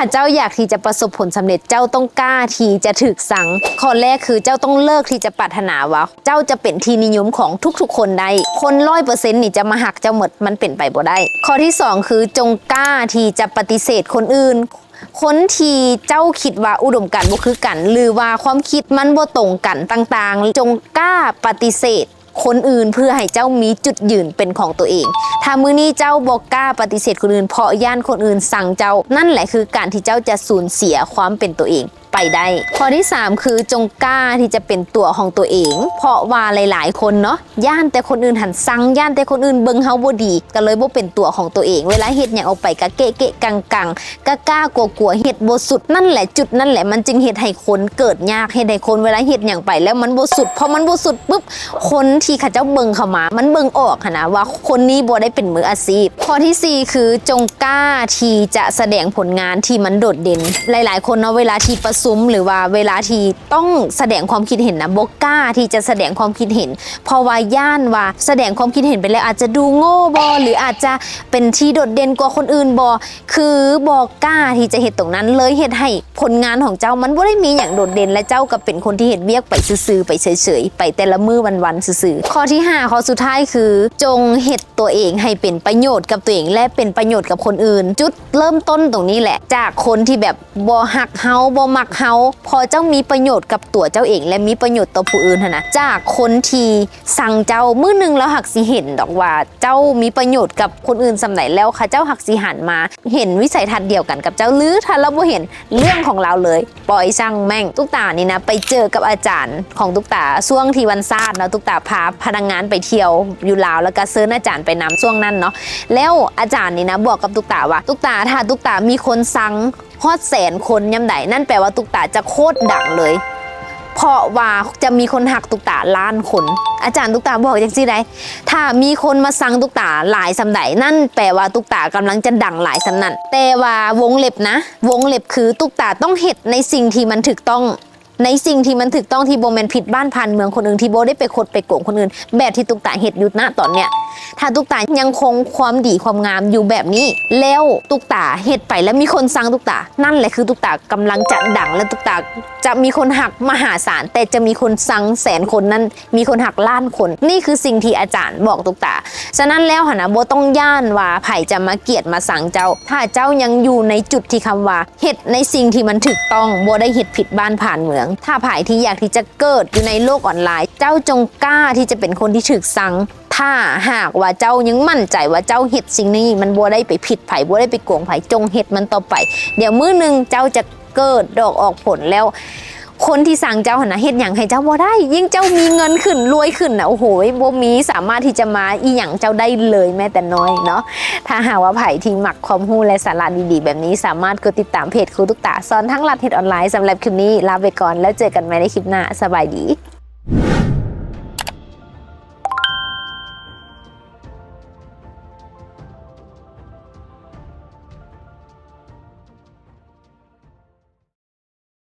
าเจ้าอยากที่จะประสบผลสำเร็จเจ้าต้องกล้าที่จะถึกสั่งข้อแรกคือเจ้าต้องเลิกที่จะปรารถนาว่าเจ้าจะเป็นที่นิยมของทุกๆ คนได้ คนร้อยเปอร์เซ็นต์นี่จะมาหักเจ้าหมดมันเป็นไปบ่ได้ ข้อที่สองคือจงกล้าที่จะปฏิเสธคนอื่นคนที่เจ้าคิดว่าอุดมการณ์บ่คือกัน หรือว่าความคิดมันบ่ตรงกันต่างๆ จงกล้าปฏิเสธ คนอื่นเพื่อให้เจ้ามีจุดยืนเป็นของตัวเอง ถ้ามือนี้เจ้าบอกกล้าปฏิเสธคนอื่นเพราะย่านคนอื่นสั่งเจ้า นั่นแหละคือการที่เจ้าจะสูญเสียความเป็นตัวเอง ไปได้ ข้อที่ 3 คือจงกล้าที่จะเป็นตัวของตัวเอง เพราะว่าหลาย ๆ คนเนาะย่านแต่คนอื่นหันสั่งย่านแต่คนอื่นเบิงเฮาบ่ดี ก็เลยบ่เป็นตัวของตัวเอง เวลาเฮ็ดหยังออกไปก็เกะเกะกังกังกะกล้ากลัวกลัวๆเฮ็ดบ่สุดนั่นแหละจุดนั่นแหละมันจึงเฮ็ดให้คนเกิดยากเฮ็ดให้คนเวลาเฮ็ดหยังไปแล้วมันบ่สุดพอมันบ่สุดปุ๊บคนที่เขาเจ้าเบิงเข้ามา มันเบิงออกนะว่าคนนี้บ่ได้เป็นมืออาชีพ ข้อทีสี่ 4 คือจงกล้าที่จะแสดงผลงานที่มันโดดเด่น หลาย ๆ คนเนาะเวลาที่ประชุมหรือว่าเวลาที่ต้องแสดงความคิดเห็นนะบ่กล้าที่จะแสดงความคิดเห็น เพราะว่าย่านว่าแสดงความคิดเห็นไปแล้วอาจจะดูโง่บอหรืออาจจะเป็นที่โดดเด่นกว่าคนอื่นบอคือบอกกล้าที่จะเห็นตรงนั้นเลยเห็นให้ผลงานของเจ้ามันบ่ได้มีอย่างโดดเด่นและเจ้าก็เป็นคนที่เห็นเวียกไปซื่อๆไปเฉยๆไปแต่ละมือวันๆซื่อๆข้อที่ห้าข้อสุดท้ายคือ จงเห็ดตัวเองให้เป็นประโยชน์กับตัวเองและเป็นประโยชน์กับคนอื่น จุดเริ่มต้นตรงนี้แหละ จากคนที่แบบบ่หักเฮาบ่มักเฮาพอเจ้ามีประโยชน์กับตัวเจ้าเอง และมีประโยชน์ต่อผู้อื่นนะจากคนที่สั่งเจ้ามือหนึงแล้วหักสิเห็นดอกว่าเจ้ามีประโยชน์กับคนอื่นสำไหนแล้วค่ะเจ้าหักสิหันมา เห็นวิสัยทัศน์เดียวกันกับเจ้าหรือถ้าเราบ่เห็นเรื่องของเราเลย ปล่อยช่างแม่งตุ๊กตานี่นะ ไปเจอกับอาจารย์ของตุ๊กตาช่วงที่วันซาดเนาะตุ๊กตาพาพนักงานไปเที่ยวอยู่ลาวแล้วก็เซิร์นอาจารย์ไปนำช่วงนั้นเนาะแล้วอาจารย์นี่นะบอกกับตุ๊กตาว่าตุ๊กตาถ้าตุ๊กตามีคนสั่ง ฮอดแสนคนยำไดนั่นแปลว่าตุกตาจะโคตรดังเลย เพราะว่าจะมีคนหักตุกตาล้านคน อาจารย์ตุกตาบอกอย่างที่ไดถ้ามีคนมาสั่งตุกตาหลายสำไดนั่นแปลว่าตุกตากำลังจะดังหลายสำนันแต่ว่าวงเล็บนะ วงเล็บคือตุกตาต้องเห็ดในสิ่งที่มันถูกต้อง ในสิ่งที่มันถูกต้องที่โบแมนผิดบ้านพันเมืองคนอื่นที่โบได้ไปคดไปโกงคนอื่น แบบที่ตุกตาเห็ดอยู่ณตอนเนี้ยถ้าตุกตายังคงความดีความงามอยู่แบบนี้ แล้วตุกตาเห็ดไปแล้วมีคนสั่งตุกตา นั่นแหละคือตุกตากำลังจะดังและตุกตาจะมีคนหักมหาศาลแต่จะมีคนสั่งแสนคนนั้น มีคนหักล้านคน นี่คือสิ่งที่อาจารย์บอกตุกตาฉะนั้นแล้วหนะโบต้องย่านว่าไผ่จะมาเกลียดมาสั่งเจ้า ถ้าเจ้ายังอยู่ในจุดที่คำว่าเห็ดในสิ่งที่มันถูกต้องโบได้เห็ดผิดบ้านผ่านเมืองถ้าไผ่ที่อยากที่จะเกิดอยู่ในโลกออนไลน์ เจ้าจงกล้าที่จะเป็นคนที่ถึกสั่งถ้าหากว่าเจ้ายังมั่นใจว่าเจ้าเห็ดสิ่งนี้ มันบัวได้ไปผิดไผ่บัวได้ไปโกงไผ่จงเห็ดมันต่อไป เดี๋ยวมื้อหนึงเจ้าจะเกิดดอกออกผลแล้ว คนที่สั่งเจ้าหนนะเฮ็ดอย่างให้เจ้าบ่ได้ ยิ่งเจ้ามีเงินขึ้นรวยขึ้นนะโอ้โหบ่มีสามารถที่จะมาอีหยังเจ้าได้เลยแม้แต่น้อยเนาะถ้าหาว่าไผ่ที่หมักความรู้และสาระดีๆ แบบนี้สามารถกดติดตามเพจครูตุกตาสอนทั้งรัดเฮ็ดออนไลน์สำหรับคลิปนี้ลาไปก่อนแล้วเจอกันใหม่ในคลิปหน้าสบายดี